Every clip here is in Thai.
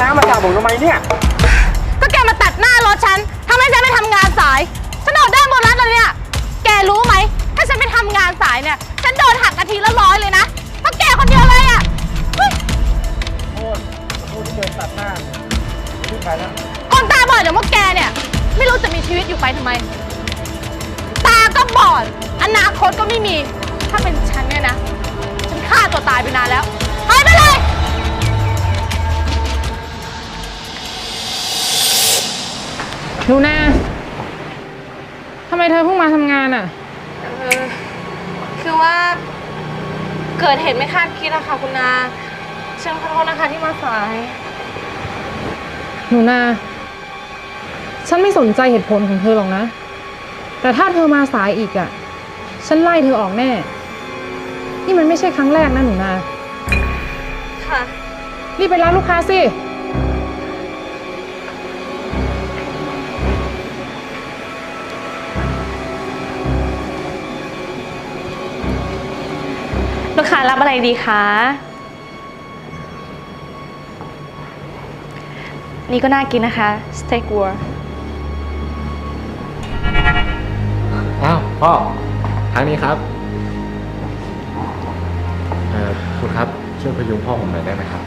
นี่คุณเอาน้ำมาสาดผมทำไมเนี่ย ก็แกมาตัดหน้ารถฉันทำให้ฉันไปทำงานสาย ฉันออกได้านโบนัสเลยเนี่ย แกรู้ไหม ถ้าฉันไปทำงานสายเนี่ย ฉันโดนหักนาทีละร้อยเลยนะเพราะแกคนเดียวเลยอะเฮ้ยโทษโทษที่เดินตัดหน้าไม่ไปแล้วคนตาบอดอย่างพวกแกเนี่ย ไม่รู้จะมีชีวิตอยู่ไปทำไม ตาก็บอด อนาคตก็ไม่มี ถ้าเป็นฉันเนี่ยนะ ฉันฆ่าตัวตายไปนานแล้วหายไปเลย หนูนาทำไมเธอเพิ่งมาทำงานอะ เออคือว่าเกิดเหตุไม่คาดคิดอะค่ะคุณนาฉันขอโทษนะคะที่มาสาย หนูนา ฉันไม่สนใจเหตุผลของเธอหรอกนะ แต่ถ้าเธอมาสายอีกอะฉันไล่เธอออกแน่ นี่มันไม่ใช่ครั้งแรกนะหนูนา ค่ะ รีบไปรับลูกค้าสิ กค้ารับอะไรดีคะ นี่ก็น่ากินนะคะสเต็กวัวอ้าวพ่อทางนี้ครับเอ่อคุณครับช่วยพยุงพ่อผมหน่อยได้ไหมครับ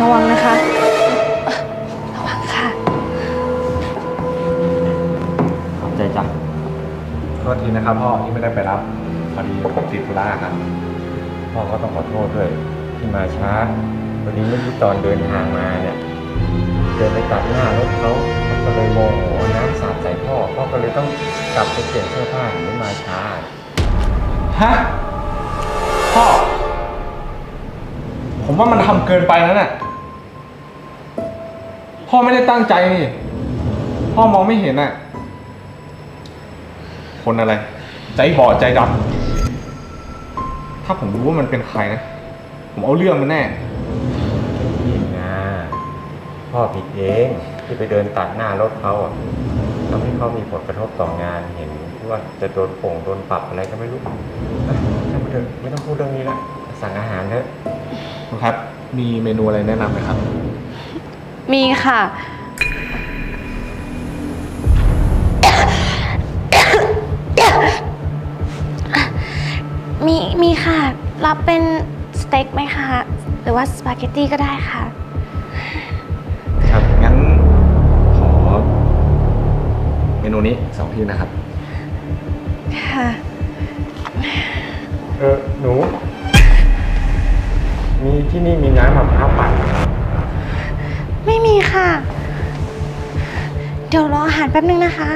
ระวังนะคะ โทษทีนะครับพ่อที่ไม่ได้ไปรับพอดีผมติดธุระครับพ่อก็ต้องขอโทษด้วยที่มาช้าวันนี้เมื่อกี้ตอนเดินทางมาเนี่ยเดินไปตัดหน้ารถเขาเขาก็เลยโมโหน้ำสาดใส่พ่อพ่อก็เลยต้องกลับไปเปลี่ยนเสื้อผ้าถึงได้มาช้าฮะพ่อ ผมว่ามันทำเกินไปแล้วน่ะพ่อไม่ได้ตั้งใจนี่ พ่อมองไม่เห็นน่ะ คนอะไร ใจบอดใจดำถ้าผมรู้ว่ามันเป็นใครนะ ผมเอาเรื่องมันแน่ นี่นะพ่อผิดเองที่ไปเดินตัดหน้ารถเขาอะทำให้เขามีผลกระทบต่องานเห็นว่าจะโดนโป่งโดนปรับอะไรก็ไม่รู้เอ้ยช่างมันเถอะไม่ต้องพูดเรื่องนี้ละสั่งอาหารเถอะคุณครับ มีเมนูอะไรแนะนำไหมครับ มีค่ะ มีมีค่ะ รับเป็นสเต็กไหมคะ หรือว่าสปาเกตตี้ก็ได้ค่ะ ครับ งั้นขอเมนูนี้สองที่นะครับ ค่ะ เออหนู มีที่นี่มีน้ำมะพร้าวปั่นไหมครับไม่มีค่ะ เดี๋ยวรออาหารแป๊บนึงนะคะ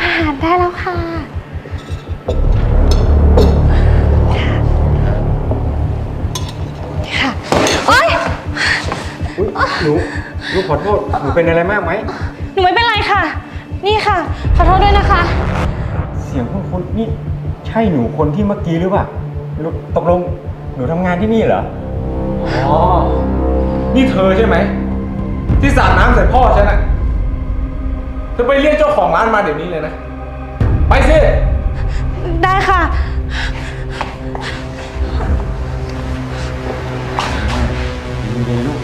อาหารได้แล้วค่ะค่ะ หนูหนูขอโทษ หนูเป็นอะไรมากไหม หนูไม่เป็นไรค่ะ นี่ค่ะ ขอโทษด้วยนะคะ เสียงคุณคุณนี่ใช่หนูคนที่เมื่อกี้หรือเปล่าหนูตกลงหนูทำงานที่นี่เหรอ อ๋อ นี่เธอใช่ไหม ที่สาดน้ำใส่พ่อฉันอะเธอไปเรียกเจ้าของร้านมาเดี๋ยวนี้เลยนะ ไปสิ ได้ค่ะ ดีๆลูก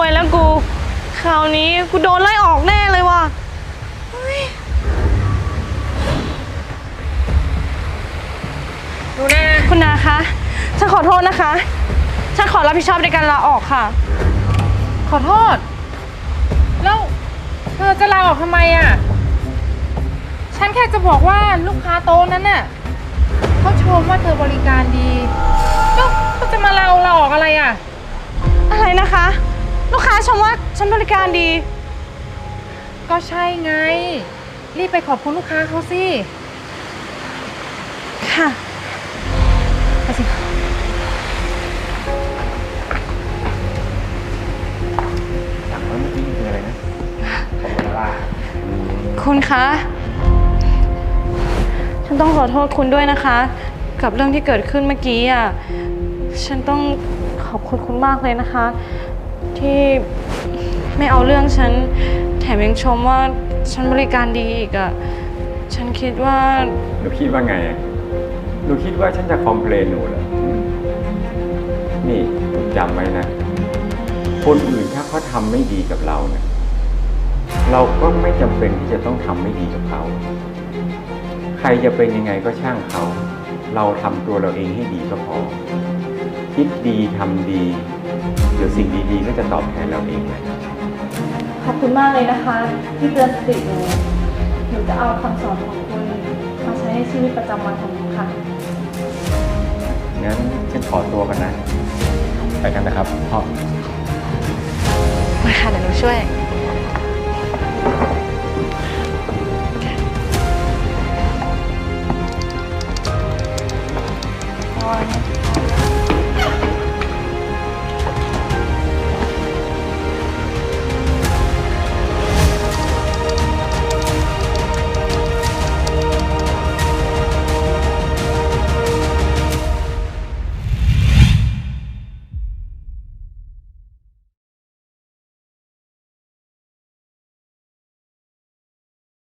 วยแล้วกู คราวนี้กูโดนไล่ออกแน่เลยว่ะเฮ้ยหนูนาคุณนาคะ ฉันขอโทษนะคะ ฉันขอรับผิดชอบในการลาออกค่ะ ขอโทษ แล้วเธอจะลาออกทำไมอะ ฉันแค่จะบอกว่าลูกค้าโต๊ะนั้นน่ะเขาชมว่าเธอบริการดีแล้วก็จะมาเราเราออกอะไรอะ อะไรนะคะ ลูกค้าชมว่าฉันบริการดี ก็ใช่ไง รีบไปขอบคุณลูกค้าเขาสิ ค่ะไปสิสั่งแล้วเมื่อกี้คืออะไรนะขอบคุณลาคุณคะ ฉันต้องขอโทษคุณด้วยนะคะ กับเรื่องที่เกิดขึ้นเมื่อกี้อะ ฉันต้องขอบคุณคุณมากเลยนะคะ ที่ไม่เอาเรื่องฉัน แถมยังชมว่าฉันบริการดีอีกอะฉันคิดว่า หนูคิดว่าไงอะหนูคิดว่าฉันจะคอมเพลนหนูเหรออืมนี่หนูจำไว้นะ คนอื่นถ้าเขาทำไม่ดีกับเราเนี่ย เราก็ไม่จำเป็นที่จะต้องทำไม่ดีกับเขา ใครจะเป็นยังไงก็ช่างเขา เราทำตัวเราเองให้ดีก็พอ คิดดีทำดี สิ่งดีๆก็จะตอบแทนเราเองแหละขอบคุณมากเลยนะคะ ที่เตือนสติหนูหนูจะเอาคำสอนของคุณมาใช้ในชีวิตประจำวันของหนูค่ะ งั้นฉันขอตัวกันนะ ไปกันนะครับพ่อมาค่ะเดี๋ยวหนูช่วยพอ